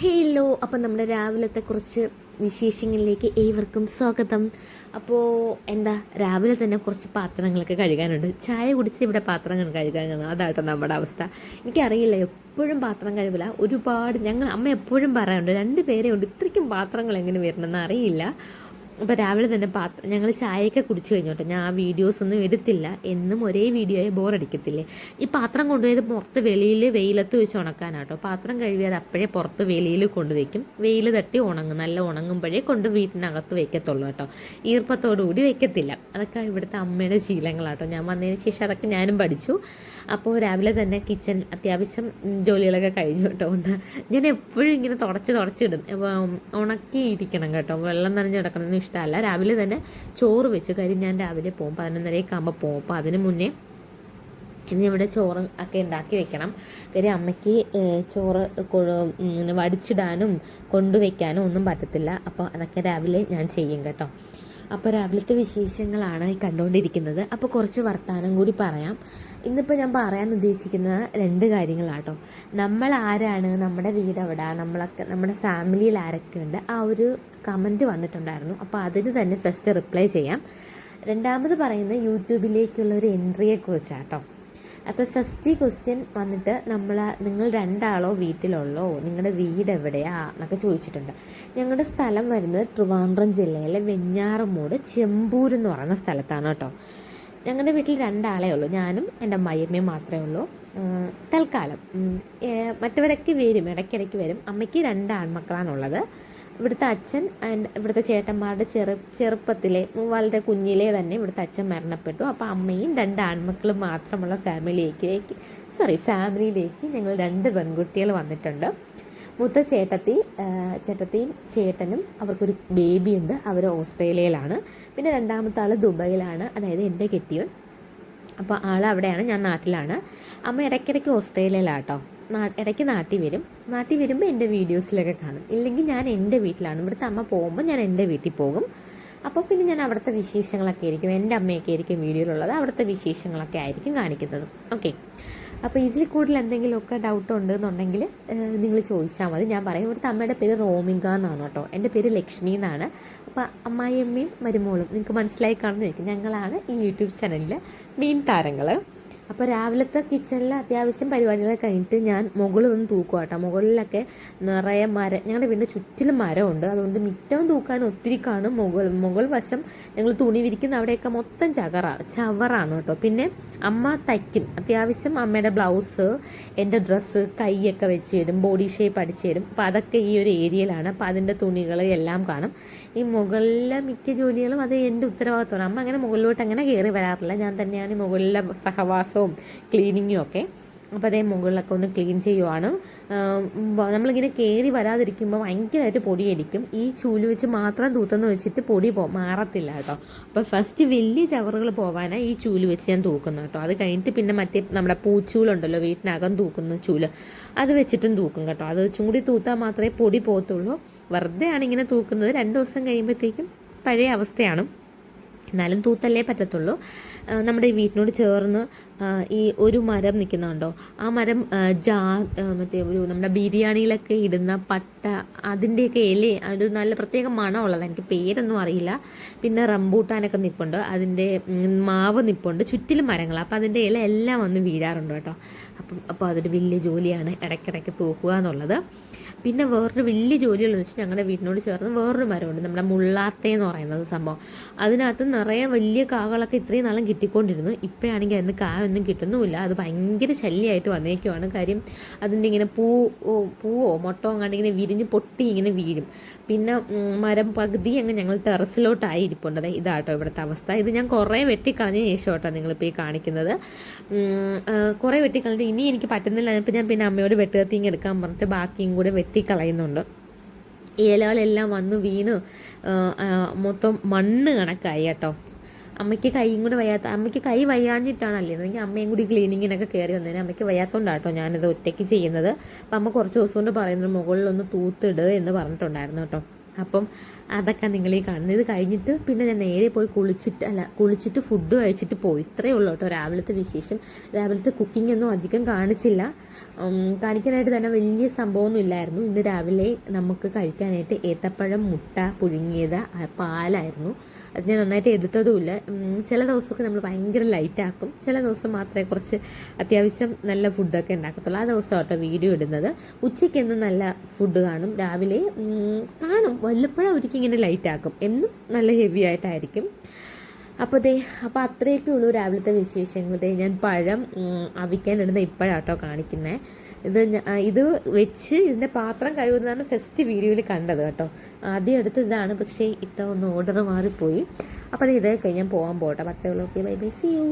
Hello അപ്പം നമ്മുടെ രാവിലത്തെ കുറച്ച് വിശേഷങ്ങളിലേക്ക് ഏവർക്കും സ്വാഗതം. അപ്പോൾ എന്താ രാവിലെ തന്നെ കുറച്ച് പാത്രങ്ങളൊക്കെ കഴുകാനുണ്ട്. ചായ കുടിച്ച് ഇവിടെ പാത്രങ്ങൾ കഴുകാൻ അതാട്ടോ നമ്മുടെ അവസ്ഥ. എനിക്കറിയില്ല എപ്പോഴും പാത്രം കഴുകില്ല ഒരുപാട് ഞങ്ങൾ അമ്മ എപ്പോഴും പറയാറുണ്ട് രണ്ട് പേരേ ഉണ്ട് ഇത്രയ്ക്കും പാത്രങ്ങൾ എങ്ങനെ വരണമെന്ന് അറിയില്ല. അപ്പോൾ രാവിലെ തന്നെ പാത്രം ഞങ്ങൾ ചായയൊക്കെ കുടിച്ചു കഴിഞ്ഞു കേട്ടോ ഞാൻ ആ വീഡിയോസ് ഒന്നും എടുത്തില്ല. എന്നും ഒരേ വീഡിയോയെ ബോറടിക്കത്തില്ലേ ഈ പാത്രം കൊണ്ടുപോയത് പുറത്ത് വെളിയിൽ വെയിലത്ത് വെച്ച് ഉണക്കാനാട്ടോ. പാത്രം കഴുകിയത് അപ്പോഴേ പുറത്ത് വെളിയിൽ കൊണ്ടുവയ്ക്കും വെയിൽ തട്ടി ഉണങ്ങും. നല്ല ഉണങ്ങുമ്പോഴേ കൊണ്ട് വീട്ടിനകത്ത് വയ്ക്കത്തുള്ളൂ കേട്ടോ. ഈർപ്പത്തോടുകൂടി വയ്ക്കത്തില്ല അതൊക്കെ ഇവിടുത്തെ അമ്മയുടെ ശീലങ്ങളാട്ടോ. ഞാൻ വന്നതിന് ശേഷം അതൊക്കെ ഞാനും പഠിച്ചു. അപ്പോൾ രാവിലെ തന്നെ കിച്ചൺ അത്യാവശ്യം ജോലികളൊക്കെ കഴിഞ്ഞു കേട്ടോ. ഞാൻ എപ്പോഴും ഇങ്ങനെ തുടച്ച് തുടച്ചിടും ഉണക്കി ഉണക്കിയിരിക്കണം കേട്ടോ. വെള്ളം നനഞ്ഞ് കിടക്കണമെന്ന് ഇഷ്ടമല്ല. രാവിലെ തന്നെ ചോറ് വെച്ച് കാര്യം ഞാൻ രാവിലെ പോകും പതിനൊന്നരയൊക്കെ ആകുമ്പോൾ പോകും അപ്പോൾ അതിന് മുന്നേ ഇനി ഇവിടെ ചോറ് ഒക്കെ ഉണ്ടാക്കി വെക്കണം. കാര്യം അമ്മയ്ക്ക് ചോറ് വടിച്ചിടാനും കൊണ്ടുവയ്ക്കാനും ഒന്നും പറ്റത്തില്ല. അപ്പോൾ അതൊക്കെ രാവിലെ ഞാൻ ചെയ്യും കേട്ടോ. അപ്പോൾ രാവിലത്തെ വിശേഷങ്ങളാണ് കണ്ടുകൊണ്ടിരിക്കുന്നത് അപ്പോൾ കുറച്ച് വർത്തമാനം കൂടി പറയാം. ഇന്നിപ്പോൾ ഞാൻ പറയാൻ ഉദ്ദേശിക്കുന്ന രണ്ട് കാര്യങ്ങളാട്ടോ. നമ്മൾ ആരാണ്? നമ്മുടെ വീട് എവിടെ? നമ്മളൊക്കെ നമ്മുടെ ഫാമിലിയിൽ ആരൊക്കെ ഉണ്ട്? ആ ഒരു കമന്റ് വന്നിട്ടുണ്ടായിരുന്നു. അപ്പോൾ അതിന് തന്നെ ഫസ്റ്റ് റിപ്ലൈ ചെയ്യാം. രണ്ടാമത് പറയുന്നത് യൂട്യൂബിലേക്കുള്ള ഒരു എൻട്രിയെ കുറിച്ചാട്ടോ. അപ്പോൾ ഫസ്റ്റ് ക്വസ്റ്റ്യൻ വന്നിട്ട് നമ്മൾ നിങ്ങൾ രണ്ടാളോ വീട്ടിലുള്ളോ നിങ്ങളുടെ വീട് എവിടെയാ എന്നൊക്കെ ചോദിച്ചിട്ടുണ്ട്. ഞങ്ങളുടെ സ്ഥലം വരുന്നത് ട്രിവാൻഡ്രം ജില്ലയിലെ വെഞ്ഞാറമൂട് ചെമ്പൂർ എന്ന് പറയുന്ന സ്ഥലത്താണ് കേട്ടോ. ഞങ്ങളുടെ വീട്ടിൽ രണ്ടാളേ ഉള്ളൂ. ഞാനും എന്റെ അമ്മായിയമ്മയും മാത്രമേ ഉള്ളൂ. തൽക്കാലം. മറ്റവരൊക്കെ വരും ഇടയ്ക്കിടയ്ക്ക് വരും. അമ്മയ്ക്ക് രണ്ട് ആൺമക്കളാണുള്ളത്. ഇവിടുത്തെ അച്ഛൻ ആൻഡ് ഇവിടുത്തെ ചേട്ടന്മാരുടെ ചെറു ചെറുപ്പത്തിലെ വളരെ കുഞ്ഞിലേ തന്നെ ഇവിടുത്തെ അച്ഛൻ മരണപ്പെട്ടു. അപ്പോൾ അമ്മയും രണ്ട് ആൺമക്കളും മാത്രമുള്ള ഫാമിലിയിലേക്ക് സോറി ഫാമിലിയിലേക്ക് ഞങ്ങൾ രണ്ട് പെൺകുട്ടികൾ വന്നിട്ടുണ്ട്. മുത്ത ചേട്ടത്തി ചേട്ടത്തിയും ചേട്ടനും അവർക്കൊരു ബേബിയുണ്ട് അവർ ഓസ്ട്രേലിയയിലാണ്. പിന്നെ രണ്ടാമത്തെ ആൾ ദുബൈയിലാണ്. അതായത് എന്റെ കെട്ടിയോൻ. അപ്പോൾ ആൾ അവിടെയാണ്. ഞാൻ നാട്ടിലാണ്. അമ്മ ഇടയ്ക്കിടയ്ക്ക് ഓസ്ട്രേലിയയിലാട്ടോ. ഇടയ്ക്ക് നാട്ടിൽ വരും. നാട്ടിൽ വരുമ്പോൾ എന്റെ വീഡിയോസിലൊക്കെ കാണും. ഇല്ലെങ്കിൽ ഞാൻ എന്റെ വീട്ടിലാണ്. ഇവിടുത്തെ അമ്മ പോകുമ്പോൾ ഞാൻ എന്റെ വീട്ടിൽ പോകും. അപ്പോൾ പിന്നെ ഞാൻ അവിടുത്തെ വിശേഷങ്ങളൊക്കെ ആയിരിക്കും. എന്റെ അമ്മയൊക്കെ ആയിരിക്കും വീഡിയോയിലുള്ളത്. അവിടുത്തെ വിശേഷങ്ങളൊക്കെ ആയിരിക്കും കാണിക്കുന്നത്. ഓക്കെ അപ്പോൾ ഇതിൽ കൂടുതൽ എന്തെങ്കിലുമൊക്കെ ഡൗട്ട് ഉണ്ടെന്നുണ്ടെങ്കിൽ നിങ്ങൾ ചോദിച്ചാൽ മതി. ഞാൻ പറയും. ഇവിടുത്തെ അമ്മയുടെ പേര് റോമിക എന്നാണ് കേട്ടോ. എന്റെ പേര് ലക്ഷ്മി എന്നാണ്. അപ്പോൾ അമ്മായിയമ്മയും മരുമോളും. നിങ്ങൾക്ക് മനസ്സിലായി കാണുന്നതായിരിക്കും. ഞങ്ങളാണ് ഈ യൂട്യൂബ് ചാനലിലെ മീൻ താരങ്ങൾ അപ്പോൾ രാവിലത്തെ കിച്ചണിൽ അത്യാവശ്യം പരിപാടികളൊക്കെ കഴിഞ്ഞിട്ട് ഞാൻ മുകളിൽ ഒന്ന് തൂക്കുക കേട്ടോ മുകളിലൊക്കെ നിറയെ മരം ഞങ്ങളുടെ വീടിന്റെ ചുറ്റിലും മരമുണ്ട്. അതുകൊണ്ട് മിറ്റവും തൂക്കാൻ ഒത്തിരി കാണും. മുകൾ മുകൾ വശം ഞങ്ങൾ തുണി വിരിക്കുന്ന അവിടെയൊക്കെ മൊത്തം ചകറ ചവറാണ് കേട്ടോ പിന്നെ അമ്മ തയ്ക്കും. അത്യാവശ്യം അമ്മയുടെ ബ്ലൗസ് എന്റെ ഡ്രസ്സ് കൈയൊക്കെ വെച്ച് തരും ബോഡി ഷേപ്പ് അടിച്ച് തരും. അപ്പോൾ അതൊക്കെ ഈ ഒരു ഏരിയയിലാണ് അപ്പോൾ അതിന്റെ തുണികൾ എല്ലാം കാണും. ഈ മുകളിലെ മിക്ക ജോലികളും അത് എന്റെ ഉത്തരവാദിത്തമാണ്. അമ്മ അങ്ങനെ മുകളിലോട്ട് അങ്ങനെ കയറി വരാറില്ല. ഞാൻ തന്നെയാണ് ഈ മുകളിലെ സഹവാസവും ക്ലീനിങ്ങും ഒക്കെ. അപ്പോൾ അതേ മുകളിലൊക്കെ ഒന്ന് ക്ലീൻ ചെയ്യുവാണ്. നമ്മളിങ്ങനെ കയറി വരാതിരിക്കുമ്പോൾ ഭയങ്കരമായിട്ട് പൊടിയടിക്കും. ഈ ചൂൽ വെച്ച് മാത്രം തൂത്തെന്ന് വെച്ചിട്ട് പൊടി പോ മാറത്തില്ല കേട്ടോ. അപ്പോൾ ഫസ്റ്റ് വലിയ ചവറുകൾ പോകാനാണ് ഈ ചൂൽ വെച്ച് ഞാൻ തൂക്കുന്നത് കേട്ടോ. അത് കഴിഞ്ഞിട്ട് പിന്നെ മറ്റേ നമ്മുടെ പൂച്ചൂലുണ്ടല്ലോ വീട്ടിനകം തൂക്കുന്ന ചൂൽ. അത് വെച്ചിട്ടും തൂക്കും കേട്ടോ. അത് വെച്ചും കൂടി തൂത്താൽ മാത്രമേ പൊടി പോകത്തുള്ളൂ. വെറുതെ ആണ് ഇങ്ങനെ തൂക്കുന്നത്. രണ്ട് ദിവസം കഴിയുമ്പോഴത്തേക്കും പഴയ അവസ്ഥയാണ്. എന്നാലും തൂത്തല്ലേ പറ്റത്തുള്ളൂ. നമ്മുടെ ഈ വീട്ടിനോട് ചേർന്ന് ഈ ഒരു മരം നിൽക്കുന്നുണ്ടോ? ആ മരം ജാ മറ്റേ ഒരു നമ്മുടെ ബിരിയാണിയിലൊക്കെ ഇടുന്ന പട്ട അതിന്റെയൊക്കെ ഇല ഒരു നല്ല പ്രത്യേക മണമുള്ളത്. എനിക്ക് പേരൊന്നും അറിയില്ല. പിന്നെ റംബൂട്ടാനൊക്കെ നിൽപ്പുണ്ട് അതിന്റെ മാവ് നിൽപ്പുണ്ട് ചുറ്റിലും മരങ്ങൾ അപ്പോൾ അതിന്റെ ഇല എല്ലാം വന്ന് വീഴാറുണ്ട് കേട്ടോ. അപ്പം അപ്പോൾ അതൊരു വലിയ ജോലിയാണ് ഇടയ്ക്കിടയ്ക്ക് തൂക്കുക എന്നുള്ളത്. പിന്നെ വേറൊരു വലിയ ജോലികളെന്ന് വെച്ചാൽ ഞങ്ങളുടെ വീടിനോട് ചേർന്ന് വേറൊരു മരമുണ്ട്. നമ്മുടെ മുള്ളാത്തേ എന്ന് പറയുന്നത് സംഭവം. അതിനകത്ത് നിറയെ വലിയ കാകളൊക്കെ ഇത്രയും നാളും കിട്ടിക്കൊണ്ടിരുന്നു. ഇപ്പോഴാണെങ്കിൽ അതിന് കായൊന്നും കിട്ടുന്നുമില്ല. അത് ഭയങ്കര ശല്യമായിട്ട് വന്നേക്കുവാണ്. കാര്യം അതിന്റെ ഇങ്ങനെ പൂ പൂവോ മൊട്ടോ അങ്ങനെ ഇങ്ങനെ വിരിഞ്ഞ് പൊട്ടി ഇങ്ങനെ വീഴും. പിന്നെ മരം പകുതി അങ്ങ് ഞങ്ങൾ ടെറസിലോട്ടായി ഇരിപ്പുണ്ട്. ദേ ഇതാട്ടോ ഇവിടുത്തെ അവസ്ഥ. ഇത് ഞാൻ കുറേ വെട്ടിക്കളഞ്ഞ ശേഷം കേട്ടോ നിങ്ങളിപ്പോൾ ഈ കാണിക്കുന്നത്. കുറേ വെട്ടിക്കളഞ്ഞിട്ട് ഇനി എനിക്ക് പറ്റുന്നില്ല. ഞാൻ പിന്നെ അമ്മയോട് വെട്ടുകത്തിങ് എടുക്കാൻ പറഞ്ഞിട്ട് ബാക്കിയും കൂടെ വെട്ടിക്കളയുന്നുണ്ട്. ഇലകളെല്ലാം വന്ന് വീണ് മൊത്തം മണ്ണ് കണക്കായി കേട്ടോ. അമ്മയ്ക്ക് കൈയും കൂടെ വയ്യാത്ത അമ്മയ്ക്ക് കൈ വയ്യാഞ്ഞിട്ടാണല്ലേ? എനിക്ക് അമ്മയും കൂടി ക്ലീനിങ്ങിനൊക്കെ കയറി വന്നതിന് അമ്മയ്ക്ക് വയ്യാത്തോണ്ടാട്ടോ ഞാനിത് ഒറ്റയ്ക്ക് ചെയ്യുന്നത്. അപ്പം അമ്മ കുറച്ച് ദിവസം കൊണ്ട് പറയുന്നത് മുകളിലൊന്ന് തൂത്തിട് എന്ന് പറഞ്ഞിട്ടുണ്ടായിരുന്നു കേട്ടോ. അപ്പം അതൊക്കെ നിങ്ങൾ ഈ കാണുന്നത്. ഇത് കഴിഞ്ഞിട്ട് പിന്നെ ഞാൻ നേരെ പോയി കുളിച്ചിട്ട് അല്ല കുളിച്ചിട്ട് ഫുഡ് കഴിച്ചിട്ട് പോയി. ഇത്രയേ ഉള്ളൂ കേട്ടോ രാവിലത്തെ വിശേഷം. രാവിലത്തെ കുക്കിംഗ് ഒന്നും അധികം കാണിച്ചില്ല. കാണിക്കാനായിട്ട് തന്നെ വലിയ സംഭവമൊന്നും ഇല്ലായിരുന്നു ഇന്ന് രാവിലെ നമുക്ക് കഴിക്കാനായിട്ട് ഏത്തപ്പഴം മുട്ട പുഴുങ്ങിയത് പാലായിരുന്നു. അത് ഞാൻ നന്നായിട്ട് എടുത്തതുമില്ല. ചില ദിവസമൊക്കെ നമ്മൾ ഭയങ്കര ലൈറ്റാക്കും ചില ദിവസം മാത്രമേ കുറച്ച് അത്യാവശ്യം നല്ല ഫുഡൊക്കെ ഉണ്ടാക്കത്തുള്ളൂ. ആ ദിവസം വീഡിയോ ഇടുന്നത്. ഉച്ചയ്ക്ക് എന്നും നല്ല ഫുഡ് കാണും. രാവിലെ കാണും. വല്ലപ്പോഴും ഒരിക്കലും ഇങ്ങനെ ലൈറ്റാക്കും എന്നും നല്ല ഹെവി ആയിട്ടായിരിക്കും. അപ്പോൾ ദേ അപ്പോൾ അത്രയൊക്കെ ഉള്ളൂ രാവിലത്തെ വിശേഷങ്ങൾ. ഞാൻ പഴം അവിക്കാനിടുന്ന ഇപ്പോഴാട്ടോ കാണിക്കുന്നത് ഇത് ഇത് വെച്ച് ഇതിന്റെ പാത്രം കഴുകുന്നതാണ് ഫസ്റ്റ് വീഡിയോയിൽ കണ്ടത് കേട്ടോ. ആദ്യം എടുത്ത് ഇതാണ് പക്ഷേ ഇത്ത ഒന്ന് ഓർഡർ മാറിപ്പോയി. അപ്പോൾ ഇത് കഴിഞ്ഞാൽ പോകാൻ പോട്ടെ. അപ്പോൾ അത്രയുള്ളൂ okay bye bye see you